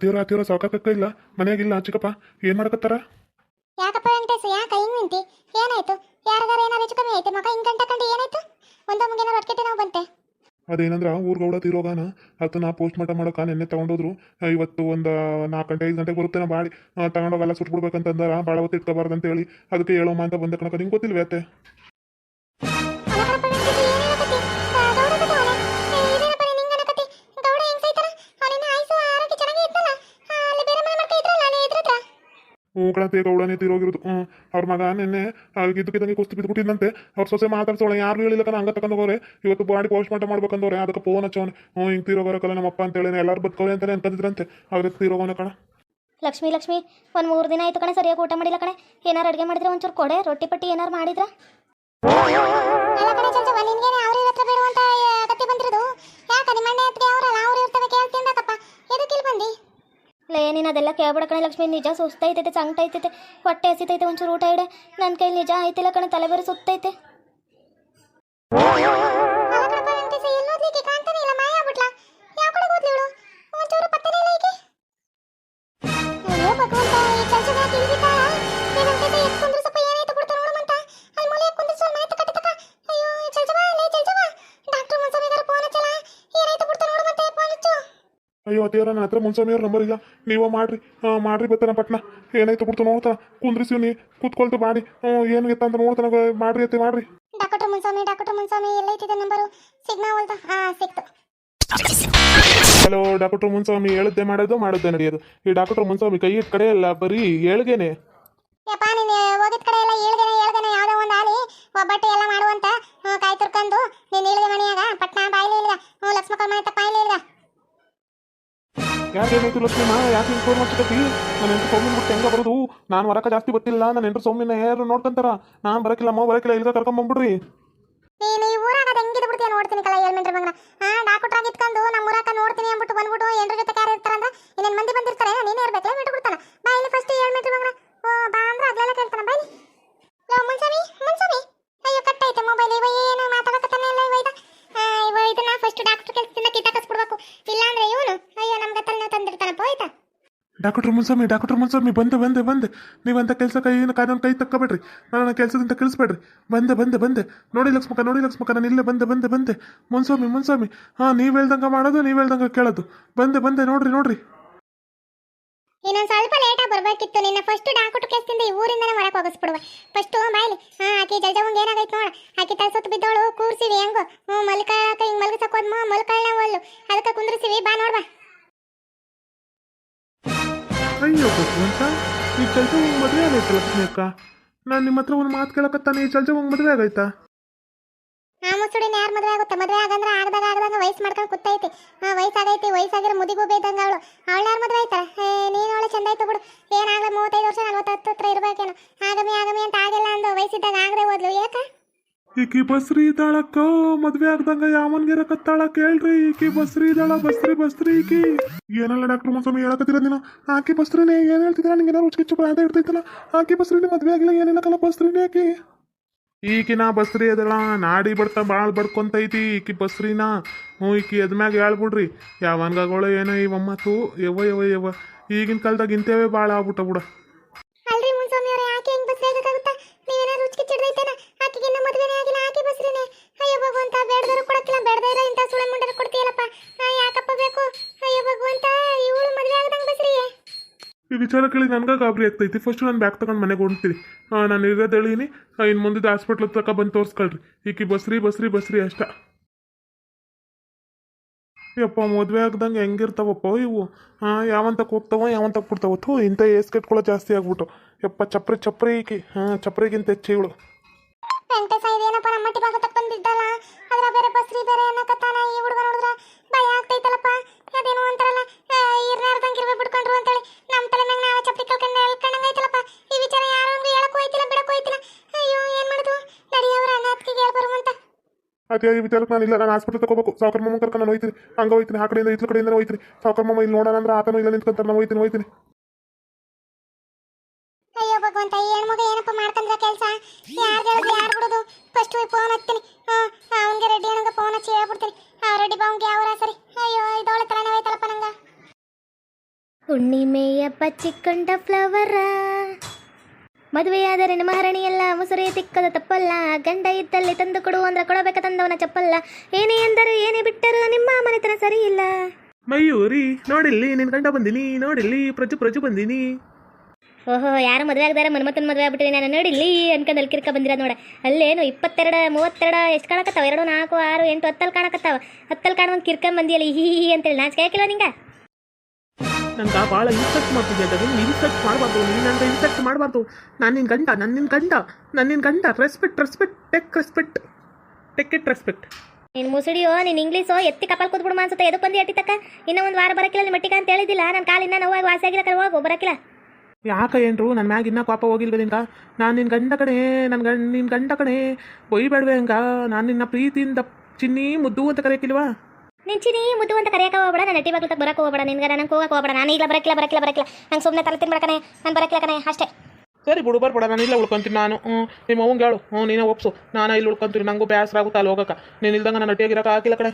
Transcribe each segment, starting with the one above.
ಅತಿವ್ರ ತೀರ ಸಾಕಾಕ ಇಲ್ಲ. ಮನೆಯಾಗಿಲ್ಲ ಚಿಕ್ಕಪ್ಪ. ಏನ್ ಮಾಡಕತ್ತಾರ? ಯಾಕಪ್ಪ ವೆಂಕಟೇಶ್ ಯಾಕ ಹಿಂಗ್ ನಿಂತಿ? ಏನಾಯ್ತು? ಯಾರಿಗಾರ ಏನಾರ ಹೆಚ್ಚು ಕಮ್ಮಿ ಐತೆ ಮಗ ಹಿಂಗ್ ಗಂಟೆ ಕಂಡು ಏನಾಯ್ತು? ಒಂದ ಮುಂಗೇನಾರು ಹೊಟ್ಕೆಟ್ಟಿ ನಾವು ಬಂತೆ. ಅದೇನಂದ್ರ ಊರ್ಗೌಡ ತೀರೋಗಾನ. ಅದು ನಾ ಪೋಸ್ಟ್ ಮಾರ್ಟಮ್ ಮಾಡೋಕ ನಿನ್ನೆ ತಗೊಂಡೋದ್ರು. ಇವತ್ತು ಒಂದು ನಾಲ್ಕು ಗಂಟೆ ಐದು ಗಂಟೆಗೆ ಬರುತ್ತೆ ನಾ ಬಾಳಿ ತಗೊಂಡೋಗಲ್ಲ ಸುಟ್ಬಿಡ್ಬೇಕಂತಂದಾರ. ಭಾಳ ಹೊತ್ತು ಇಟ್ಕೋಬಾರ್ದು ಅಂತ ಹೇಳಿ ಅದಕ್ಕೆ ಹೇಳೋಮ ಅಂತ ಬಂದ ಕಣಕ ನಿಂಗೆ ಗೊತ್ತಿಲ್ವೇ ಅತ್ತೆ? ಹ್ಞೂ ಬೇಗ ಗೌಡನೇ ತಿರೋಗಿರೋದು. ಹ್ಞೂ ಅವ್ರ ಮಗ ನಿನ್ನೆ ಇದ್ದಕ್ಕಿದ್ದಂಗೆ ಕುಸ್ತು ಬಿದ್ದುಬಿಟ್ಟಿದ್ದಂತೆ ಅವ್ರ ಸೊಸೆ ಮಾತಾಡ್ಸೋಳೆ ಯಾರು ಹೇಳಿಲ್ಲ ಕಣ ಹಂಗ ತಗೊಂಡೋಗ್ರೆ ಇವತ್ತು ಬಾಡಿ ಪೋಸ್ಟ್ ಮಾರ್ಟಮ್ ಮಾಡ್ಬೇಕಂದವ್ರೆ ಅದಕ್ಕೆ ಫೋನ್ ಹಚ್ಚೋನೆ ಹ್ಞೂ ಹಿಂಗೆ ತೀರೋಗೋರಕ್ಕಲ್ಲ ನಮ್ಮಪ್ಪ ಅಂತೇಳಿ ಎಲ್ಲರೂ ಬದುಕೋರೆ ಅಂತಾನೆ ಅನ್ಕೊಂಡಿದ್ರಂತೆ ಅವ್ರಿಗೆ ತಿರೋಗೋಣ ಕಣ. ಲಕ್ಷ್ಮಿ ಲಕ್ಷ್ಮಿ ಒಂದು ಮೂರು ದಿನ ಆಯ್ತು ಕಣೆ ಸರಿಯಾಗಿ ಊಟ ಮಾಡಿಲ್ಲ ಕಣೆ. ಏನಾರು ಅಡುಗೆ ಮಾಡಿದ್ರೆ ಒಂಚೂರು ಕೊಡೆ ರೊಟ್ಟಿ ಪಟ್ಟಿ ಏನಾರು ಮಾಡಿದ್ರ? ಅಲ್ಲ ಕಣೆ ಚಂಚವ ನಿನ್ಗೇನೆ ಅವ್ರ ಇವ್ರ ಬೇಡ ಅಂತ ಕತೆ ಬಂದಿರೋದು. ಯಾಕ ನಿಮ್ಮ ಅಣ್ಣ ಅವರಲ್ಲ ಅವ್ರ ಇರ್ತವೆ ಕೇಳ್ತಿಂದಕ್ಕಪ್ಪ ಎದಕ್ಕೆ ಇಲ್ಲಿ ಬಂದಿ? ಲೇ ನೀನು ಅದೆಲ್ಲ ಕೇಳ್ಬೇಡ ಕಣೆ ಲಕ್ಷ್ಮಿ. ನಿಜ ಸುಸ್ತೈತೈತೆ ಸಂಕಟ ಐತೈತೆ ಹೊಟ್ಟೆ ಹಸಿತೈತೆ ಒಂಚೂರು ಊಟ ಇಡೆ. ನನ್ನ ಕೈಲಿ ನಿಜ ಐತಿಲ್ಲ ಕಣೆ ತಲೆ ಬೇರೆ ಸುತ್ತೈತೆ. ಅತ್ತೆಯವ್ರ ನನ್ನ ಹತ್ರ ಮುನ್ಸ್ವಾಮಿಯವ್ರ ನಂಬರ್ ಇಲ್ಲ. ನೀವು ಮಾಡ್ರಿ. ಹಾಂ ಮಾಡ್ರಿ ಬರ್ತಾನ ಪಟ್ನ. ಏನಾಯ್ತು ಬಿಡ್ತು ನೋಡ್ತಾನ. ಕುಂದ್ರಿಸಿವ್ ನೀ. ಕೂತ್ಕೊಳ್ತು ಮಾಡಿ. ಹ್ಞೂ ಏನು ಎತ್ತ ಅಂತ ನೋಡ್ತಾನ. ಮಾಡ್ರಿ ಅತ್ತೆ ಮಾಡ್ರಿ. ಡಾಕ್ಟರ್ ಮುನ್ಸ್ವಾಮಿ ಡಾಕ್ಟರ್ ಮುನ್ಸ್ವಾಮಿ ಎಲ್ಲೈತಿದೆ ನಂಬರು ಸಿಗ್ನಾ ಹೊಲ್ದ ಹಾ ಸಿಕ್ತು. ಹಲೋ ಡಾಕ್ಟರ್ ಮುನ್ಸ್ವಾಮಿ ಹೇಳಿದ್ದೆ ಮಾಡೋದು ಮಾಡೋದೇ ನಡೆಯೋದು. ಈ ಡಾಕ್ಟರ್ ಮುನ್ಸ್ವಾಮಿ ಕೈ ಇಟ್ಟ ಕಡೆ ಎಲ್ಲ ಬರೀ ಏಳ್ಗೇನೆ. ಯಪ್ಪ ನೀನು ಹೋಗಿದ ಕಡೆ ಎಲ್ಲ ಏಳ್ಗೆನೆ ಏಳ್ಗೇನೆ ಯಾವ್ದೋ ಒಂದು ಆಲಿ ಒಬ್ಬಟ್ಟು ಎಲ್ಲ ಮಾಡುವಂತ ಕಾಯಿ ತುರ್ಕೊಂಡು ನೀನು ಇಳಿಗೆ ಮನೆಯಾಗ ಪಟ್ನ ಬಾಯ್ಲಿ ಇಲ್ಗ ಹ್ಞೂ ಲಕ್ಷ್ಮಕ್ಕ ಮನೆ ತಪ್ಪ ಬಾಯ್ಲಿ ಇಲ್ಗ ಯಾಕೆ ಏನಾಯ್ತು ಮಾ? ಯಾಕೆ ಹಿಂಗೆ ಫೋನ್ ಮಾಡ್ಸಕತ್ತಿ? ನನ್ನ ಹೆಂಡ್ರು ಸೌಮ್ಯನ ಬಿಟ್ಟು ಹೆಂಗ ಬರೋದು? ನಾನು ಹೊರಕ ಜಾಸ್ತಿ ಗೊತ್ತಿಲ್ಲ ನನ್ನ ಹೆಂಡ್ರು ಸೌಮ್ಯನ ಯಾರು ನೋಡ್ಕೊಂತಾರ? ನಾನು ಬರಕಿಲ್ಲ, ಅಮ್ಮ ಬರಕಿಲ್ಲ ಇಲ್ಗ ಕರ್ಕೊಂಬಂಬಿಡ್ರಿ ನೋಡ್ತೀನಿ ಆ ನೋಡ್ತೀನಿ ಜೊತೆ ಮಂದಿ ಮೊಬೈಲ್ ಇವ ಏನು ಇಲ್ಲ, ಇವ ಆ, ಇವ ಇದನ್ನ ಫಸ್ಟ್ ಡಾಕ್ಟರ್ ಕೆಲಸದಿಂದ ಕಿತ್ತಾಕಸ್ಬಿಡ್ಬೇಕು ಇಲ್ಲಾಂದ್ರೆ ಇವನು ಅಯ್ಯೋ ನಮ್ಗೆ ತಲೆನೋವು ತಂದಿರ್ತಾನಪ್ಪ ಹೋಯ್ತಾ ಡಾಕ್ಟರ್ ಮುನ್ಸ್ವಾಮಿ ಡಾಕ್ಟರ್ ಮುನ್ಸ್ವಾಮಿ, ಬಂದೆ ಬಂದೆ ಬಂದೆ. ನೀವಂತ ಕೆಲಸ ಕೈ ಕಾರಣ ಕೈ ತಕ್ಕಬೇಡ್ರಿ. ನನ್ನ ಕೆಲಸದಿಂದ ಕಳಿಸ್ಬೇಡ್ರಿ ಬಂದೆ ಬಂದೆ ಬಂದೆ. ನೋಡಿ ಲಕ್ಷ್ಮಕ್ಕ ನೋಡಿ ಲಕ್ಷ್ಮಕ್ಕ, ನಾನು ಇಲ್ಲೇ ಬಂದೆ ಬಂದೆ ಬಂದೆ. ಮುನ್ಸ್ವಾಮಿ ಮುನ್ಸ್ವಾಮಿ. ಹಾಂ, ನೀವು ಹೇಳ್ದಂಗೆ ಮಾಡೋದು, ನೀವು ಹೇಳ್ದಂಗೆ ಕೇಳೋದು. ಬಂದೆ ಬಂದೆ, ನೋಡ್ರಿ ನೋಡ್ರಿ. ಇನ್ನೊಂದು ಸ್ವಲ್ಪ ಲೇಟಾಗಿ ಬರ್ಬೇಕಿತ್ತು. ನಿನ್ನ ಫಸ್ಟ್ ಡಾಕ್ಟರ್ ಕೇಸ್ದಿಂದ ಈ ಊರಿಂದನೇ ಹೊರಗೆ ಹೋಗಿಸ್ಬಿಡುವ. ಫಸ್ಟ್ ಬಾಯ್ಲಿ. ಹಾ, ಆಕಿ ಜಲ್ಜವಂಗ ಏನಾಗೈತೆ ನೋಡ. ಆಕೆ ತಲೆ ಸುತ್ತು ಬಿದ್ದವಳು ಕೂರ್ಸಿವಿ ಹೆಂಗೋ. ಹ್ಞೂ ಮಲ್ಕಾಕ ಹಿಂಗೆ ಮಲ್ಗಸಕ್ಕೋದ್ಮ ಮಲ್ಕಳ್ನ ಒಲ್ಲು. ಅದಕ್ಕೆ ಕುಂದ್ರಿಸಿವಿ ಬಾ ನೋಡ್ಬಾ. ಅಯ್ಯೋ ಭಗವಂತ ಈ ಚಲ್ಜ ಹೋಗಿ ಮದುವೆ ಆಗೈತೆ ಲಕ್ಷ್ಮಿ ನಾನು ನಿಮ್ಮ ಹತ್ರ ಒಂದು ಮಾತು ಕೇಳಕತ್ತಾನೆ, ಈ ಚಲ್ಜ ಹೋಗಿ ಮದುವೆ ಆಗೈತಾ? ಆ ಮುಸುಡಿನ ಯಾರು ಮದುವೆ ಆಗುತ್ತೆ? ಮದುವೆ ಆಗಂದ್ರೆ ಆಗದಾಗ ಆಗದಾಗ ವಯಸ್ಸು ಮಾಡ್ಕೊಂಡು ಕೂತೈತಿ. ಆ ವಯಸ್ಸಾಗೈತಿ, ವಯಸ್ಸಾಗಿರೋ ಮುದಿಗೂ ಬೇದಂಗ ಅವಳು. ಅವಳು ಯಾರು ಮದುವೆ ಆಯ್ತಾಳ ನೀನು ಅವಳು ಚಂದ ಆಯ್ತು ಬಿಡು. ಏನಾಗಲ್ಲ ಮೂವತ್ತೈದು ವರ್ಷ ನಲ್ವತ್ತತ್ತು ಹತ್ರ ಇರ್ಬೇಕೇನು. ಆಗಮಿ ಆಗಮಿ ಅಂತ ಆಗಿಲ್ಲ ಅಂದು ವಯಸ್ಸಿದ್ದಾಗ ಹೋದ್ಲು. ಯಾಕ? ಈಕಿ ಬಸ್ರಿ ಇದ್ದಾಳಕ್ಕ ಮದ್ವೆ ಆಗ್ದಂಗ ಯಾವನ್ಗಿರಕತ್ತಾಳ ಕೇಳ್ರಿ. ಈಕಿ ಬಸ್ರಿ ಇದ್ದಾಳ ಬಸ್ರಿ ಬಸ್ರಿ ಈಕಿ. ಏನಲ್ಲ ಡಾಕ್ಟರ್ ಮುನ್ಸ್ವಾಮಿ ಹೇಳಕತ್ತಿರ ನೀನು? ಆಕಿ ಬಸ್ರಿನೇ ಏನ್ ಹೇಳ್ತಿದ್ರ ನಿಂಗೆ ಏನಾರು ಹುಚ್ಚು ಪ್ರಾಂತ ಇರ್ತೈತಲ್ಲ ಆಕಿ ಬಸ್ರಿನೇ ಮದ್ವೆ ಆಗಿಲ್ಲ ಏನಿಲ್ಲಕಲ್ಲ ಬಸ್ರಿನೇ ಆಕಿ. ಈಕಿನ ಬಸ್ರಿ ಅದಳ ನಾಡಿ ಬಡ್ತಾ ಭಾಳ ಬಡ್ಕೊಂತೈತಿ ಈಕಿ ಬಸ್ರಿನ. ಹ್ಞೂ, ಈಕಿ ಎದ್ಮ್ಯಾಗ ಹೇಳ್ಬಿಡ್ರಿ. ಯಾವನ್ಗಾಗೋಳ ಏನೋ ಇವಮ್ಮತ್ತು ಯವ್ವ ಯವ್ವ ಯವ್ವ. ಈಗಿನ ಕಾಲದಾಗ ಇಂತೇವೆ ಭಾಳ ಆಗ್ಬಿಟ್ಟ ಬಿಡ. ವಿಚಾರ ಕೇಳಿ ನನಗೆ ಗಾಬರಿ ಆಗ್ತೈತಿ. ಫಸ್ಟ್ ನಾನು ಬ್ಯಾಗ್ ತಗೊಂಡು ಮನೆಗೆ ಹೊಂಟ್ತೀನಿ ನಾನು ಇರೋದು ಹೇಳಿನಿ ಇನ್ನು ಮುಂದಿದ್ದು ಹಾಸ್ಪಿಟ್ಲ್ ತಕ ಬಂದು ತೋರಿಸ್ಕೊಳ್ರಿ. ಈಕಿ ಬಸ್ರಿ ಬಸ್ರಿ ಬಸ್ರಿ ಅಷ್ಟ. ಯಪ್ಪ, ಮದುವೆ ಆಗ್ದಂಗೆ ಹೆಂಗಿರ್ತಾವಪ್ಪ ಇವು? ಹಾಂ ಯಾವಂತಕ್ಕೆ ಹೋಗ್ತಾವ ಯಾವಂತಕ್ಕೆ ಬಿಡ್ತಾವ. ಥೂ ಇಂಥ ಏಸ್ ಕೆಟ್ಕೊಳ್ಳೋ ಜಾಸ್ತಿ ಆಗ್ಬಿಟ್ಟು. ಯಪ್ಪ, ಚಪ್ರಿ ಚಪ್ರಿ ಈಕಿ. ಹಾಂ ಚಪ್ರಿಗಿಂತ ಹೆಚ್ಚು ಇವಳು. ವೆಂಕಟೇಶ ಇದೇನಪ್ಪ ನಮ್ಮ ಮಟ್ಟಿ ಭಾಗ ತಕ್ಕ ಬಂದಿದ್ದಲ್ಲ ಅದ್ರ ಬೇರೆ ಬಸ್ರಿ ಬೇರೆ ಅನ್ನಕತ್ತಾನ ಈ ಹುಡುಗ ನೋಡಿದ್ರ ಭಯ ಆಗ್ತೈತಲ್ಲಪ್ಪ ಅದೇನೋ ಅಂತಾರಲ್ಲ ಇರ್ನಾರ್ದಂಗೆ ಇರ್ಬೇಕು ಬಿಡ್ಕೊಂಡ್ರು ಅಂತೇಳಿ ನಮ್ಮ ತಲೆ ಮ್ಯಾಗ ನಾವೇ ಚಪ್ಪಲಿ ಕಲ್ಕಂಡ ಹೇಳ್ಕೊಂಡಂಗೆ ಐತಲ್ಲಪ್ಪ ಈ ವಿಚಾರ ಯಾರು ಹೇಳಕ್ಕೂ ಹೋಯ್ತಿಲ್ಲ ಬಿಡಕ್ಕೂ ಹೋಯ್ತಿಲ್ಲ ಅಯ್ಯೋ ಏನ್ ಮಾಡುದು ನಡಿಯವ್ರ ಅನಾಥಿಗೆ ಹೇಳ್ ಅಂತ ಅದೇ ಈ ವಿಚಾರಕ್ಕೆ ನಾನು ಇಲ್ಲ ನಾನು ಹಾಸ್ಪಿಟಲ್ ತಗೋಬೇಕು ಸಾವುಕಾರ ಮಮ್ಮ ಕರ್ಕೊಂಡು ನಾನು ಹೋಯ್ತೀನಿ ಹಂಗೆ ಹೋಯ್ತೀನಿ ಆ ಕಡೆಯಿಂದ ಇತ್ಲ ಕಡೆಯಿಂದ ಹೋಯ್ತೀನಿ ಸಾವುಕಾರ ಮಮ್ಮ ಇಲ್ಲಿ ನೋಡೋಣ ಅಂದ್ರೆ ಆತನೂ ಇಲ್ಲ ನಿಂತ್ಕೊಂತಾರೆ ನಾನು ಹೋಯ್ತೀನಿ ಹೋಯ್ತೀನಿ ಅಯ್ಯೋ ಭಗವಂತ ಈ ಹೆಣ್ಮಗ ಏನಪ್ಪ ಮಾಡ್ಕಂದ್ರ ಕೆಲಸ ಯಾರು ಹೇಳುದು ಯಾರು ಬಿಡುದು ಫಸ್ಟ್ ಹೋಗಿ ಫೋನ್ ಹಚ್ತೀನಿ ಅವನಿಗೆ ರೆಡ್ಡಿ ಅಣ್ಣಗೆ ಫೋನ್ ಹಚ್ಚಿ ಹೇಳ್ಬಿಡ್ತೀನಿ ಆ ರೆಡ್ಡಿ ಬಾವಂಗೆ ಯಾವ ಸರಿ ಅಯ್ಯೋ ಇದೊಳೆ ತಲೆನೇ ಹೋಯ್ತಲ್ಲಪ್ಪ ನಂಗೆ ಹುಣ್ಣಿಮೆಯ ಬಚ್ಚಿಕೊಂಡ ಫ್ಲವರ ಮದುವೆಯಾದರೆ ಮಹಾರಾಣಿ ಎಲ್ಲ ಮುಸುರೆ ತಿಕ್ಕದ ತಪ್ಪಲ್ಲ ಗಂಡ ಇದ್ದಲ್ಲಿ ತಂದು ಕೊಡು ಅಂದ್ರೆ ಕೊಡಬೇಕ ತಂದವನ ಚಪ್ಪಲ್ಲ ಏನೇ ಎಂದರೆ ಏನೇ ಬಿಟ್ಟರು ನಿಮ್ಮ ಮನೆತನ ಸರಿ ಇಲ್ಲ ಮಯೂರಿ ನೋಡಿಲ್ಲಿ ನಿನ್ ಗಂಡ ಬಂದಿನಿ ನೋಡಿಲ್ಲಿ ಪ್ರಜು ಪ್ರಜು ಬಂದಿನಿ ಓಹೋ ಯಾರು ಮದುವೆ ಆಗದಾರ? ಮನ್ಮತನ ಮದುವೆ ಆಗ್ಬಿಟ್ಟಿದೆ. ನಾನು ನೋಡಿ ಇಲ್ಲಿ ಅನ್ಕೊಂಡು ಅಲ್ಲಿ ಕಿರ್ಕ ಬಂದಿರ ನೋಡ. ಅಲ್ಲೇನು ಇಪ್ಪತ್ತೆರಡು ಮೂವತ್ತೆರಡು ಎಷ್ಟು ಕಾಣಕತ್ತಾವ? ಎರಡು ನಾಲ್ಕು ಆರು ಎಂಟು ಹತ್ತಲ್ಲಿ ಕಾಣಕತ್ತಾವ. ಹತ್ತಲ್ಲಿ ಕಾಣುವಂಗೆ ಕಿರ್ಕೊಂಡ್ ಬಂದಿಯಲ್ಲ ಹೀ ಹೀ ಅಂತೇಳಿ. ನಾಚಿಕೆ ಹಾಕಿಲ್ಲ ನಿಂಗೆ? ನಂಗ ಭಾಳ ಇನ್ಸೆಕ್ಟ್ ಮಾಡ್ತಿದ್ದೆ ಅದು ನೀನು ಇನ್ಸೆಕ್ಟ್ ಮಾಡಬಾರ್ದು. ನೀನು ನಂಗೆ ಇನ್ಸೆಕ್ಟ್ ಮಾಡಬಾರ್ದು. ನಾನು ನಿನ್ನ ಗಂಡ ನನ್ನ ನಿನ್ನ ಗಂಡ ನನ್ನ ನಿನ್ನ ಗಂಡ. Respect respect take respect take it respect ನೀನು ಮುಸುಡಿಯೋ ನೀನು ಇಂಗ್ಲೀಷೋ ಎತ್ತಿ ಕಪಾಲ್ ಕೂತ್ಬಿಡು ಅನ್ಸುತ್ತೆ ಎದಕ್ಕೆ ಬಂದು ಎಟ್ಟಿ ತಕ್ಕ ಇನ್ನೂ ಒಂದು ವಾರ ಬರಕಿಲ್ಲ ನಿಮ್ಮ ಮಟ್ಟಿಗೆ ಅಂತ ಹೇಳಿದಿಲ್ಲ ನನ್ನ ಕಾಲಿನ ನೋವಾಗಿ ವಾಸಿ ಆಗಿಲ್ಲ ಕರೆ ಹೋಗು. ಬರಕಿಲ್ಲ. ಯಾಕೆ ಏನ್ರು? ನನ್ನ ಮ್ಯಾಗ ಇನ್ನ ಕೋಪ ಹೋಗಿಲ್ವ ನಿನ್ಗ ನಾನು ನಿನ್ನ ಗಂಡ ಕಡೆ ನನ್ನ ಗಂಡ ನಿನ್ನ ಗಂಡ ಕಡೆ ಬೈಬೇಡ್ವೆ ಹಂಗ? ನಾನು ನಿನ್ನ ಪ್ರೀತಿಯಿಂದ ಚಿನ್ನಿ ಮುದ್ದು ಅಂತ ಕರೆಯಕ್ಕಿಲ್ವಾ? ನಿನ್ ಚಿನ್ನಿ ಮುದ್ದು ಅಂತ ಕರೆಯಕ್ಕೆ ಹೋಗ್ಬೇಡ ನಾನು ನಟಿ ಬಾಗ್ಲಕ್ಕೆ ಬರಕ್ಕೆ ಹೋಗ್ಬೇಡ ನಿನ್ಗೆ ನನಗೆ ಹೋಗಕ್ಕೆ ಹೋಗ್ಬೇಡ ನಾನು ಇಲ್ಲ ಬರಕಿಲ್ಲ ಬರಕಿಲ್ಲ ಬರಕಿಲ್ಲ. ನಂಗೆ ಸುಮ್ಮನೆ ತಲೆ ಬರಕನೆ ನಾನು ಬರಕಿಲ್ಲ ಕಣೆ ಅಷ್ಟೇ. ಸರಿ ಬಿಡು ಬರ್ಬೇಡ ನಾನು ಇಲ್ಲ ಉಳ್ಕೊಂತೀನಿ ನಾನು. ನಿಮ್ಮ ಅವಂಗೆ ಹೇಳು. ಹ್ಞೂ ನೀನೇ ಒಪ್ಸು. ನಾನು ಇಲ್ಲಿ ಉಳ್ಕೊಂತೀನಿ ನಂಗೂ ಬೇಸರ ಆಗುತ್ತೆ ಅಲ್ಲಿ ಹೋಗಕ್ಕೆ. ನೀನು ಇಲ್ದಂಗೆ ನಾನು ನಟಿಯಾಗಿರಕ್ಕೆ ಆಗಿಲ್ಲ ಕಣೆ.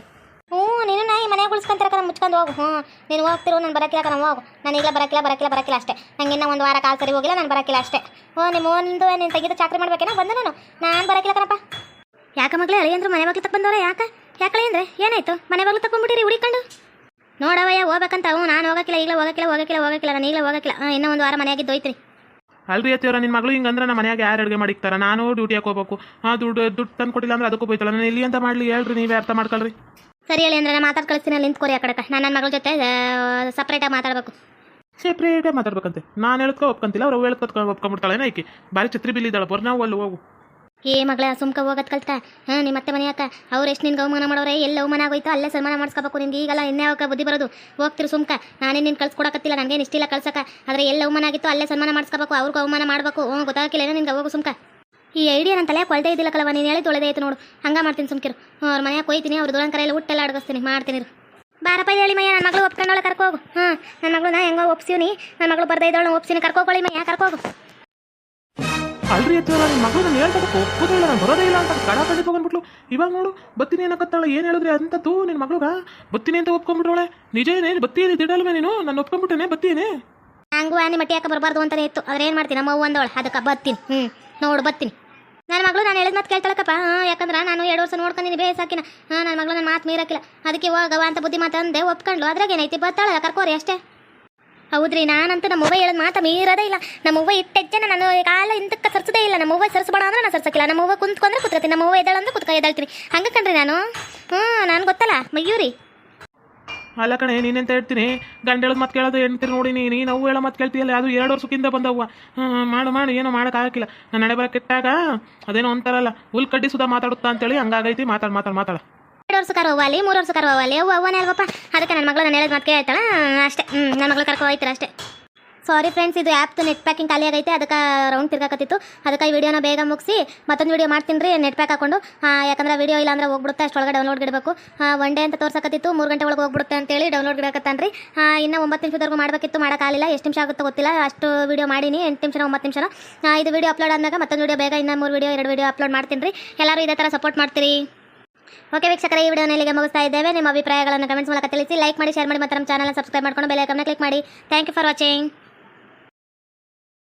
ಹ್ಞೂ ನಾ ಈ ಮನೆಗೆ ಉಳಿಸ್ಕೊಂತಾರ ಕಣ, ಮುಚ್ಕೊಂಡು ಹೋಗು. ಹ್ಞೂ ನೀನು ಹೋಗ್ತಿರೋ, ನಾನು ಬರಕಿಲ್ಲ ಕಣ, ಹೋಗು. ನಾನು ಈಗ ಬರಕಿಲ್ಲ ಬರಕಿಲ್ಲ ಬರಕಿಲ್ಲ ಅಷ್ಟೇ. ನಂಗೆ ಇನ್ನೂ ಒಂದು ವಾರ ಕಾಲು ಸರಿ ಹೋಗಿಲ್ಲ, ನಾನು ಬರಕಿಲ್ಲ ಅಷ್ಟೇ. ಓ, ನಿಮ್ಮ ಒಂದು, ನೀನು ತೆಗೆದು ಚಾಕ್ರಿ ಮಾಡ್ಬೇಕೇನೋ, ಬಂದು ನಾನು. ನಾನು ಬರಕಿಲ್ಲ ಕಣಪ್ಪ. ಯಾಕೆ ಮಗಳೇ, ಅಳಿಯಂದ್ರು ಮನೆ ಬಾಗಿಲು ತಕ್ಕ ಬಂದವರ ಯಾಕೆ? ಯಾಕೆ ಅಂದ್ರೆ ಏನಾಯ್ತು? ಮನೆ ಬಾಗಿಲು ತಕ್ಕೊಂಡ್ಬಿಟ್ಟಿರಿ ಹುಡಿಕೊಂಡು? ನೋಡವಯ್ಯ ಹೋಗ್ಬೇಕಂತ. ಹ್ಞೂ, ನಾನು ಹೋಗಕ್ಕಿಲ್ಲ ಈಗಲೇ ಹೋಗಕ್ಕಿಲ್ಲ ಹೋಗಕ್ಕಿಲ್ಲ ಹೋಗಕ್ಕಿಲ್ಲ ನಾನು ಈಗಲೇ ಹೋಗಕ್ಕಿಲ್ಲ ಇನ್ನೂ ಒಂದು ವಾರ ಮನೆಯಾಗಿದ್ದು ಹೋಯ್ತ್ರಿ. ಅಲ್ರಿ ಅತ್ತಿಯವರ ನಿನ್ನ ಮಗಳು ಹಿಂಗಂದ್ರೆ ನಮ್ಮ ಮನ್ಯಾಗ ಯಾರು ಅಡುಗೆ ಮಾಡಿಕ್ತಾರ? ನಾನು ಡ್ಯೂಟಿ ಹೋಗ್ಬೇಕು. ಹಾಂ ದುಡ್ಡು ದುಡ್ಡು ತಂದು ಕೊಟ್ಟಿಲ್ಲ ಅಂದ್ರೆ ಅದಕ್ಕೂ ಹೋಯ್ತಲ್ಲ. ನಾನು ಇಲ್ಲಿ ಅಂತ ಮಾಡಲಿ ಹೇಳ್ರಿ, ನೀವೇ ಅರ್ಥ ಮಾಡ್ಕೊಳ್ರಿ. ಸರಿ ಹೇಳಿ ಅಂದ್ರೆ ನಾನು ಮಾತಾಡ್ ಕಳಿಸ್ತೀನಿ ಅಲ್ಲಿ ನಿಂತ್ಕೊರಿ ಆ ಕಡೆಕ. ನಾನು ನನ್ನ ಮಗಳ ಜೊತೆ ಸಪ್ರೇಟಾಗಿ ಮಾತಾಡಬೇಕು. ಸಪ್ರೇಟಾಗಿ ಮಾತಾಡ್ಬೇಕಂತೆ. ನಾನು ಹೇಳ್ಕೊ ಒಪ್ಕೊಂತಿಲ್ಲ ಅವ್ರು ಹೇಳ್ಕೊತ್ಕೊ ಒಪ್ಕೊಂಡ್ಬಿಡ್ತಾಳೆ ಐಕಿ ಬಾರಿ ಛತ್ರಿ ಬಿಲ್ ಇದ್ದಾಳೆ ಬರ್ ನಾವು ಅಲ್ಲಿ ಹೋಗು. ಏ ಮಗಳ ಸುಮ್ಕ ಹೋಗೋದ್ ಕಲ್ತ. ಹಾ ನಿಮ್ಮ ಮತ್ತೆ ಮನೆಯಾಕ ಅವ್ರು ಎಷ್ಟು ನಿನ್ಗೆ ಅವಮಾನ ಮಾಡೋರೆ ಎಲ್ಲ ಅವಮಾನ ಆಗೋಯ್ತು ಅಲ್ಲೇ ಸನ್ಮಾನ ಮಾಡಿಸ್ಕೋಬೇಕು ನಿಂಗೆ. ಈಗಲ್ಲ ಇನ್ಯಾವಕ್ಕ ಬುದ್ಧಿ ಬರೋದು? ಹೋಗ್ತಿರು ಸುಮ್ಕ. ನಾನೇ ನಿನ್ನ ಕಳ್ಸ್ಕೊಡಕತ್ತಿಲ್ಲ ನನಗೆ ಇಷ್ಟಿಲ್ಲ ಕಳ್ಸಕ. ಆದರೆ ಎಲ್ಲ ಅವಮಾನ ಆಗಿತ್ತು ಅಲ್ಲೇ ಸನ್ಮಾನ ಮಾಡಿಸ್ಕೋಬೇಕು ಅವ್ರಿಗೂ ಅವಮಾನ ಮಾಡಬೇಕು. ಹ್ಞೂ ಗೊತ್ತಾಗಿಲ್ಲ ಏನೋ ನಿನ್ಗೆ ಹೋಗು ಸುಮ್ಕ. ಈ ಐಡಿಯಾ ನನ್ನ ತಲೆ ಕೊಳದೇ ಇದ್ದಿಲ್ಲ ಕಲವ ನೀನು ಹೇಳಿ ತೊಳೆದೇ ಐತೆ ನೋಡು. ಹಂಗೆ ಮಾಡ್ತೀನಿ ಸುಮ್ಕಿರು. ಅವ್ರ ಮನೆಯಾಗ ಕೊಯ್ತೀನಿ ಅವ್ರ ದೊಡ್ಡ ಕರೆಯಲ್ಲಿ ಹುಟ್ಟೆಲ್ಲ ಅಡಗಿಸ್ತೀನಿ. ಮಾಡ್ತೀನಿ. ಬಾರಪ್ಪ ಹೇಳಿ ಮಯ್ಯ ನನ್ನ ಮಗಳು ಒಪ್ಕೊಂಡೋಳ ಕರ್ಕೋಗು. ಹಾಂ ನನ್ನ ಮಗಳನ್ನ ಹೆಂಗೋ ಒಪ್ಸಿವ್ನಿ ನನ್ನ ಮಗಳು ಬರ್ದೇ ಇದ್ದವಳು ಒಪ್ಸಿನಿ ಕರ್ಕೋಕೊಳ್ಳಿ ಮಯ್ಯ ಕರ್ಕೋಗು. ಅಲ್ರಿ ಅಥವಾ ನನ್ನ ಮಗಳು ನಾನು ಹೇಳ್ಬೇಕು ಒಪ್ಪೋದೇ ಇಲ್ಲ ನಾನು ಬರೋದೇ ಇಲ್ಲ ಅಂತ ಕಡ ಕಡೆ ತೊಗೊಂಡ್ಬಿಟ್ಲು ಇವಾಗ ನೋಡು ಬತ್ತೀನಿ ಏನಕ್ಕತ್ತಾಳ ಏನು ಹೇಳಿದ್ರೆ ಅಂತ ತೂ ನಿನ್ನ ಮಗಳುಗ? ಬತ್ತೀನಿ ಅಂತ ಒಪ್ಕೊಂಡ್ಬಿಟ್ರೋಳೆ ನಿಜ ಏನೇ? ಬತ್ತೀನಿ ದಿಡಲ್ವೇ ನೀನು? ನಾನು ಒಪ್ಕೊಂಡ್ಬಿಟ್ಟೇನೆ ಬತ್ತೀನಿ. ಹಂಗೂ ಆನೆ ಮಟ್ಟಿ ಯಾಕೆ ಬರಬಾರ್ದು ಅಂತಾನೆ ಇತ್ತು. ಆದ್ರೆ ಏನು ಮಾಡ್ತೀನಿ ನಮ್ಮ ಅವ್ವ ಅಂದವಳು. ಅದಕ್ಕೆ ಬತ್ತೀನಿ. ಹ್ಞೂ ನೋಡು ಬತ್ತೀನಿ. ನನ್ನ ಮಗಳು ನಾನು ಹೇಳಿದ ಮಾತು ಕೇಳ್ತಾಳಕ್ಕಪ್ಪ ಯಾಕಂದ್ರೆ ನಾನು ಎರಡು ವರ್ಷ ನೋಡ್ಕೊಂಡಿನಿ ಬೇಸಾಕಿನ ಹಾಂ, ನನ್ನ ಮಗಳು ನನ್ನ ಮಾತು ಮೀರಾಕಿಲ್ಲ. ಅದಕ್ಕೆ ಹೋಗವ ಅಂತ ಬುದ್ಧಿ ಮಾತು ಅಂದೆ ಒಪ್ಕೊಂಡು ಅದ್ರಾಗ ಏನೈತಿ ಬರ್ತಾಳಲ್ಲ, ಕರ್ಕೋರಿ ಅಷ್ಟೇ. ಹೌದ್ರಿ, ನಾನಂತೂ ನಮ್ಮ ಮೊಬೈಲ್ ಹೇಳೋದು ಮಾತು ಮೀರದೇ ಇಲ್ಲ. ನಮ್ಮ ಇಟ್ಟ ಇಟ್ಟೆಜ್ಜನ ನಾನು ಕಾಲ ಇಂತಕ್ಕೆ ಸರ್ಸದೇ ಇಲ್ಲ. ನಮ್ಮ ಅವ್ವ ಸರ್ಸಬೇಡ ಅಂದ್ರೆ ನಾನು ಸರ್ಸಕ್ಕಿಲ್ಲ. ನಮ್ಮ ಅವ್ವ ಕುಂತ್ಕೊಂಡ್ರೆ ಕುತ್ಕೊತೀನಿ. ನಮ್ಮ ಅವ್ವ ಎದ್ದಾಳಂದ್ರೆ ಕುತ್ಕೊ ಹಂಗೆ ಕಣ್ರಿ ನಾನು? ಹ್ಞೂ ನಾನು ಗೊತ್ತಲ್ಲ. ಮಯೂರಿ ಅಲ್ಲ ಕಣೆ ನೀನೆಂತ ಹೇಳ್ತೀನಿ? ಗಂಡ ಹೇಳೋದು ಮತ್ತೆ ಕೇಳೋದು ಹೆಣ್ತಿರು ನೋಡಿ ನೀನು. ನಾವು ಹೇಳೋ ಮತ್ತೆ ಕೇಳ್ತೀಯಲ್ಲ, ಅದು ಎರಡು ವರ್ಷಕ್ಕಿಂತ ಬಂದವ್ವ. ಮಾಡು ಮಾಡು, ಏನೋ ಮಾಡೋಕ್ಕಾಗಿಲ್ಲ ನಾನು ನಡೆ ಬರೋ ಕೆಟ್ಟಾಗ ಅದೇನೋ ಅಂತಾರಲ್ಲ ಹುಲ್ ಕಡ್ಡಿ ಸುದಾ ಮಾತಾಡುತ್ತಾ ಅಂತೇಳಿ ಹಂಗಾಗೈತಿ, ಮಾತಾಡ್ ಮಾತಾಡ್, ಮಾತಾಡ. ಎರಡು ವರ್ಷ ಕರ ಹೋಗಲಿ ಮೂರು ವರ್ಷ ಕರ ಹೋಗಲಿ ಅವ್ವ, ಅವ್ವನೇ ಅಲ್ವಪ್ಪ? ಅದಕ್ಕೆ ನನ್ನ ಮಗಳು ನಾನು ಹೇಳೋದು ಮಾತು ಕೇಳ್ತಾಳ? ಅಷ್ಟೇ ನನ್ನ ಮಗಳು ಕರ್ಕೊ ಹೋಯ್ತಾರ ಅಷ್ಟೇ. ಸಾರಿ ಫ್ರೆಂಡ್ಸ್ ಇದು ಆ್ಯಪ್ ನೆಟ್ ಪ್ಯಾಕಿಂಗ್ ಖಾಲಿ ಆಗೈತೆ. ಅದಕ್ಕೆ ರೌಂಡ್ ತಿರ್ಗಾಕತ್ತಿತ್ತು. ಅದಕ್ಕೆ ಈ ವಿಡಿಯೋನ ಬೇಗ ಮುಗಿಸಿ ಮತ್ತೊಂದು ವಿಡಿಯೋ ಮಾಡ್ತೀನಿ ರೀ ನೆಟ್ ಪ್ಯಾಕ್ ಹಾಕೊಂಡು. ಯಾಕಂದ್ರೆ ವಿಡಿಯೋ ಇಲ್ಲ ಅಂದ್ರೆ ಹೋಗ್ಬಿಡುತ್ತೆ, ಅಷ್ಟೊಳಗೆ ಡೌನ್ಲೋಡ್ ಇಡಬೇಕು ಒನ್ ಡೇ ಅಂತ ತೋರ್ಸಕತ್ತಿತ್ತು, ಮೂರು ಗಂಟೆ ಒಳಗೆ ಹೋಗ್ಬಿಡುತ್ತೆ ಅಂತೇಳಿ ಡೌನ್ಲೋಡ್ ಇಡಕತ್ತಾನ್ರಿ ಇನ್ನು ಒಂಬತ್ತು ನಿಮಿಷದವರೆಗೂ ಮಾಡಬೇಕಿತ್ತು ಮಾಡೋಕ್ಕಾಗಲಿಲ್ಲ ಎಷ್ಟು ನಿಮಿಷ ಆಗುತ್ತೋ ಗೊತ್ತಿಲ್ಲ. ಅಷ್ಟು ವಿಡಿಯೋ ಮಾಡೀನಿ, ಎಂಟು ನಿಮಿಷ ಒಂಬತ್ತು ನಿಮಿಷ ಇದು ವಿಡಿಯೋ ಅಪ್ಲೋಡ್ ಆದಾಗ ಮತ್ತೊಂದು ವಿಡಿಯೋ ಬೇಗ ಇನ್ನೂ ಮೂರು ವಿಡಿಯೋ ಎರಡು ವಿಡಿಯೋ ಅಪ್ಲೋಡ್ ಮಾಡ್ತೀನಿ ರೀ. ಎಲ್ಲರೂ ಇದೇ ಥರ ಸಪೋರ್ಟ್ ಮಾಡ್ತೀರಿ. ಓಕೆ ವೀಕ್ಷಕರ, ಈ ವಿಡಿಯೋನ ಇಲ್ಲಿಗೆ ಮುಗಿಸ್ತಾ ಇದ್ದೇವೆ. ನಿಮ್ಮ ಅಭಿಪ್ರಾಯಗಳನ್ನು ಕಮೆಂಟ್ಸ್ ಮೂಲಕ ತಿಳಿಸಿ ಲೈಕ್ ಮಾಡಿ ಶೇರ್ ಮಾಡಿ, ಮತ್ತು ನಮ್ಮ ಚಾನಲ್ ಸಬ್ಸ್ಕ್ರೈಬ್ ಮಾಡ್ಕೊಂಡು ಬೆಲೆ ಕ್ಲಿಕ್ ಮಾಡಿ. Thank you for watching